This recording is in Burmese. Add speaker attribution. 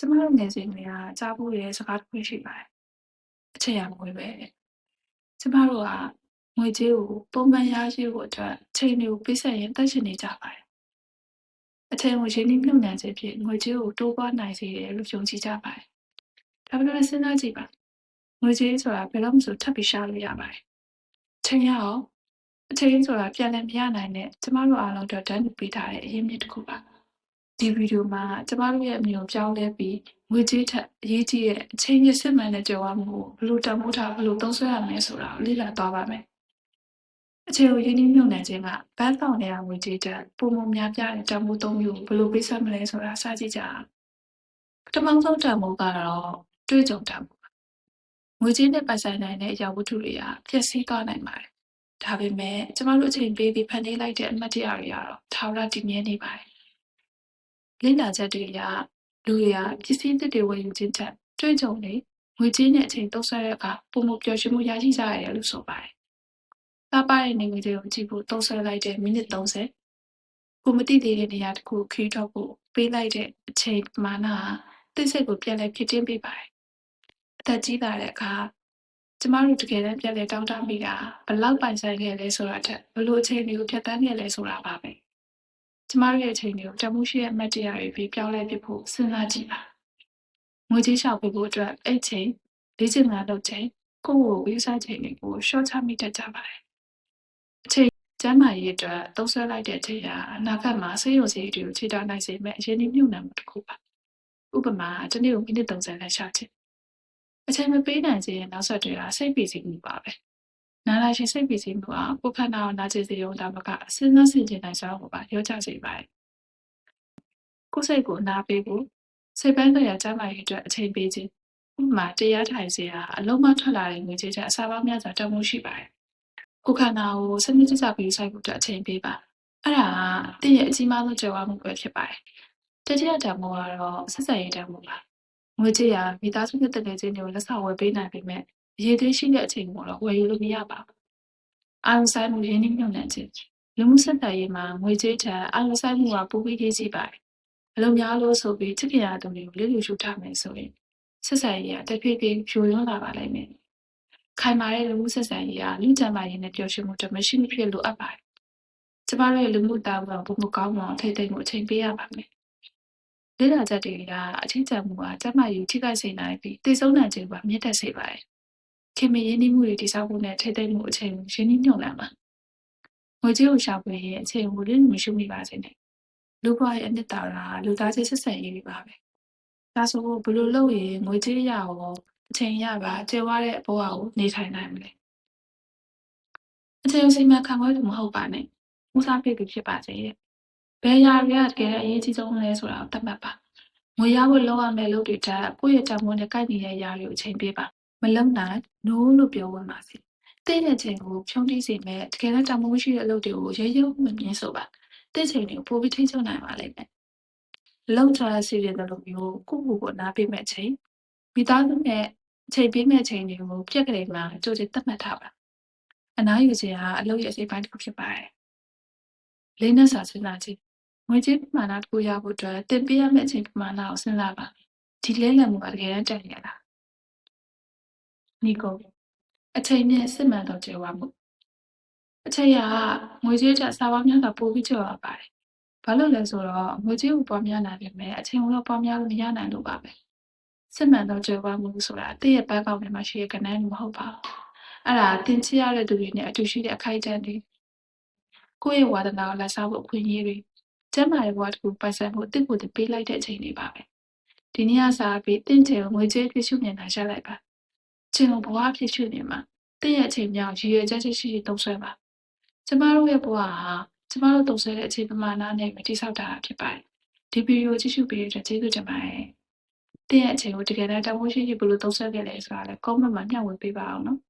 Speaker 1: ကျမတို့ငယ်စဉ်ကတည်းကကြားဖူးတဲ့စကားတစ်ခုရှိပါတယ်။အချိန်ရငွေပဲ။ကျမတို့ကငွေကြေးကိုပုံမှန်ရရှိဖို့အတွက်အချိန်တွေကိုပေးဆက်ရင်းအသက်ရှင်နေကြပါတယ်။အချိန်ကိုရင်းနှီးမြှုပ်နှံခြင်းဖြင့်ငွေကြေးကိုတိုးပွားနိုင်စေတယ်လို့ယုံကြည်ကြပါတယ်။ဒါပေမဲ့စဉ်းစားကြည့်ပါ။ငွေကြေးဆိုတာဘယ်တော့မှမဆိုထပ်ပြီးရှာလို့ရပါတယ်။အချိန်ရအောင်အချိန်ဆိုတာပြန်လည်မရနိုင်တဲ့ကျမတို့အားလုံးအတွက်တန်းတူပေးထားတဲ့အရင်းမြစ်တစ်ခုပါ။ ဒီဗီဒီယိုမှာကျမတို့ရဲ့အမြင်ကိုပြောင်းလဲပြီးငွေကြေးထက်အရေးကြီးတဲ့အချိန်ရစ်စစ်မှန်တဲ့ကြွယ်ဝမှုကိုဘယ်လိုတန်ဖိုးထားဘယ်လိုသုံးစွဲရမလဲဆိုတာကိုလေ့လာသွားပါမယ်။အချိန်ကိုရင်းနှီးမြှုပ်နှံခြင်းကဘတ်ဆောင်တဲ့ငွေကြေးတက်ပုံမှန်များပြားတဲ့တန်ဖိုးသုံးမျိုးကိုဘယ်လိုပေးဆက်မလဲဆိုတာစကြည့်ကြအောင်။ပထမဆုံးတန်ဖိုးကတော့တွေးကြုံတန်ဖိုးပါ။ငွေကြေးနဲ့ပတ်ဆိုင်နိုင်တဲ့အရာဝတ္ထုတွေကပျက်စီးသွားနိုင်ပါတယ်။ဒါပေမဲ့ကျမတို့အချိန်ပေးပြီးဖန်တီးလိုက်တဲ့အမှတ်တရတွေကတော့ထာဝရတည်မြဲနေပါတယ်။ လေ့လာချက်တွေအရလူတွေကပစ္စည်းသစ်တွေဝယ်ယူခြင်းထက်တွေးကြုံနေငွေကြေးနဲ့အချိန်သုံးစွဲတဲ့အခါပုံမှုပျော်ရွှင်မှုရရှိကြရတယ်လို့ဆိုပါတယ်။သားပါတဲ့နေငွေတွေကိုကြည့်ဖို့သုံးစွဲလိုက်တဲ့မိနစ်30ကိုမတိသေးတဲ့နေရာတစ်ခုခရီးထွက်ဖို့ပေးလိုက်တဲ့အချိန်ပမာဏဟာသိစိတ်ကိုပြန်လည်ဖြစ်တင်းပေးပါတယ်။အသက်ကြီးလာတဲ့အခါကျမတို့တကယ်တမ်းပြန်လည်တောင်းတမိတာဘလောက်ပိုင်ဆိုင်ခဲ့လဲဆိုတာထက်ဘလို့အချိန်တွေကိုဖြတ်တန်းခဲ့လဲဆိုတာပါပဲ။ ကျမတို့ရဲ့အချိန်တွေကိုတမှုရှိရဲ့အမှတ်တရတွေပြီးပြောင်းလဲပြဖို့စဉ်းစားကြည့်ပါ။ငွေကြေးရှာဖွေဖို့အတွက်အဲ့ချိန်လေ့ကျင့်ခန်းလုပ်ချိန်ကိုယ့်ကိုယ်ဝေးစားချိန်တွေကိုရှော့ချမိတတ်ကြပါတယ်။အချိန်ကျန်းမာရေးအတွက်သုံးစွဲလိုက်တဲ့အချိန်ကအနာဂတ်မှာဆေးရုံဆေးတွေကိုခြေတောက်နိုင်စေမဲ့အရင်နှမြုပ်နှံမှုတစ်ခုပါ။ဥပမာတစ်နေ့ကိုမိနစ်30နဲ့ရှာခြင်းအချိန်မပေးနိုင်ခြင်းနောက်ဆက်တွဲကစိတ်ပီစီမှုပါပဲ။ နာလာရှင်စိတ်ပီစီမှုကကိုယ်ခန္ဓာကိုနာကျင်စေရုံဒါမကစဉ်းစားဆင်ခြင်နိုင်စွမ်းကိုပါရောချစေပါတယ်။ကိုယ်စိတ်ကိုနာပေးဖို့စိတ်ပိုင်းဆိုင်ရာကျန်းမာရေးအတွက်အချိန်ပေးခြင်းဥပမာတရားထိုင်စေတာအလုံးမထွက်လာတဲ့ငွေကြေးချက်အစားပေါင်းများစွာတန်ဖိုးရှိပါတယ်။ကိုယ်ခန္ဓာကိုစနစ်တကျပြီးဆိုင်ဖို့အတွက်အချိန်ပေးပါ။အဲ့ဒါကတင့်ရဲ့အကြီးမားဆုံးကြွယ်ဝမှုပဲဖြစ်ပါတယ်။တတိယတန်ဖိုးကတော့ဆက်ဆံရေးတန်ဖိုးပါ။ငွေကြေးကမိသားစုနဲ့တကယ်ချင်းတွေကိုလက်ဆောင်ဝယ်ပေးနိုင်ပေမဲ့ အရေးသေးရှိတဲ့အချိန်ကိုတော့ဝယ်ယူလို့မရပါဘူး။အာရုံစိုက်မှုရင်းနှီးမြှုပ်နှံခြင်းလူမှုဆက်ဆံရေးမှာငွေကြေးထက်အာရုံစိုက်မှုကပိုပြီးရေးကြီးပါတယ်။အလုံးများလို့ဆိုပြီးချစ်ခင်ရသူတွေကိုလစ်လျူရှုထားမယ်ဆိုရင်ဆက်ဆံရေးကတဖြည်းဖြည်းဖြိုလွန်းလာပါလိမ့်မယ်။ခိုင်မာတဲ့လူမှုဆက်ဆံရေးကလူ့ကျန်းမာရေးနဲ့ပျော်ရွှင်မှုတစ်မရှိမဖြစ်လိုအပ်ပါတယ်။ကျမတို့ရဲ့လူမှုတာဝန်ကိုဘုံမကောင်းအောင်ထိတ်သိမ်းမှုအချိန်ပေးရပါမယ်။လေ့လာချက်တွေကအချင်းချံမှုကကျန်းမာရေးထိခိုက်စေနိုင်ပြီးတည်ဆုံးနိုင်ခြင်းပါမြင့်တက်စေပါတယ်။ ခင်မရင်းနှီးမှုတွေတိစောက်ဖို့နဲ့ထိတ်သိမ်းမှုအချိန်ကိုရင်းနှီးမြှုပ်နှံပါ။ငွေကြေးကိုရှာဖွေရင်အချိန်ကိုလင်းမရှိမိပါစေနဲ့။လူ့ဘဝရဲ့အနှစ်သာရလူသားချင်းဆက်ဆံရေးတွေပါပဲ။ဒါဆိုဘယ်လိုလုပ်ရင်ငွေကြေးရအောင်အချိန်ရပါကျေဝတဲ့ဘဝကိုနေထိုင်နိုင်မလဲ။အချိန်စီမံခန့်ခွဲသူမဟုတ်ပါနဲ့။ဦးစားပေးသူဖြစ်ပါစေတဲ့။ဘယ်ရာတွေကတကယ်အရေးကြီးဆုံးလဲဆိုတာကိုသတ်မှတ်ပါ။ငွေရဖို့လုပ်ရမယ့်လုပ်တွေတက်ကိုယ့်ရဲ့တံမိုးနဲ့ကိုက်နေတဲ့ຢာတွေကိုအချိန်ပေးပါ။ မလုံနိုင် no လို့ပြောဝင်ပါစေ။တဲ့တဲ့ချိန်ကိုဖြုံးတိစေမဲ့တကယ်လည်းတံမိုးရှိတဲ့အလုပ်တွေကိုရဲရဲမမြင်ဆိုပါ။တဲ့ချိန်တွေကိုပိုပြီးထိချုပ်နိုင်ပါလိမ့်မယ်။လုံချရစီတဲ့လိုမျိုးကိုယ့်ကိုယ်ကိုနားပေးမဲ့ချိန်မိသားစုနဲ့အချိန်ပေးမဲ့ချိန်တွေကိုပြက်ကလေးမှာကြိုတင်သတ်မှတ်ထားပါ။အနားယူခြင်းဟာအလုပ်ရဲ့အစိပ်ပိုင်းတစ်ခုဖြစ်ပါတယ်။လေးနဲ့စာစဉ်းစားကြည့်ငွေကြေးပမာဏတစ်ခုရဖို့အတွက်တင်ပေးရမယ့်အချိန်ပမာဏကိုစဉ်းစားပါဒီလဲလံမှုကတကယ်တမ်းတက်နေရလား နီကိုအချိန်နဲ့စစ်မှန်တော့ကျေဝမှုအချိန်ကငွေကြေးတက်စာပေါင်းများစွာပို့ပြီးကျော်ရပါတယ်ဘာလို့လဲဆိုတော့ငွေကြေးကိုပွားများနိုင်ပေမဲ့အချိန်ကိုတော့ပွားများလို့မရနိုင်လို့ပါပဲစစ်မှန်တော့ကျေဝမှုဆိုတာတည့်ရဲ့ဘက်ကောက်ထဲမှာရှိတဲ့ကဏ္ဍမဟုတ်ပါဘူးအဲ့ဒါတင်ချရတဲ့သူတွေနဲ့အတူရှိတဲ့အခိုက်အတန့်တွေကိုယ့်ရဲ့ဝါဒနာကိုလက်စားဖို့အခွင့်အရေးတွေကျမ်းမာတဲ့ဘဝတစ်ခုပိုင်ဆိုင်ဖို့တစ်ကိုတပေးလိုက်တဲ့အချိန်တွေပါပဲဒီနေ့အစားပြီးတင့်ချေကိုငွေကြေးဖြစ်ရှုမြင်တာရလိုက်ပါ ချင်းကိုဘဝဖြစ်ရှုနေမှာတင့်ရဲ့အချိန်မြောက်ရည်ရွယ်ချက်ရှိရှိသုံးဆွဲပါကျမတို့ရဲ့ဘဝဟာကျမတို့သုံးဆွဲတဲ့အချိန်ပမာဏနဲ့မတိဆောက်တာဖြစ်ပါတယ်ဒီဗီဒီယိုကြည့်ရှုပေးတဲ့ကျေးဇူးတင်ပါတယ်တင့်ရဲ့အချိန်ကိုတကယ်တမ်းတမိုးရှိရှိဘယ်လိုသုံးဆွဲခဲ့လဲဆိုတာလည်း comment မှာမျှဝေပေးပါအောင်နော်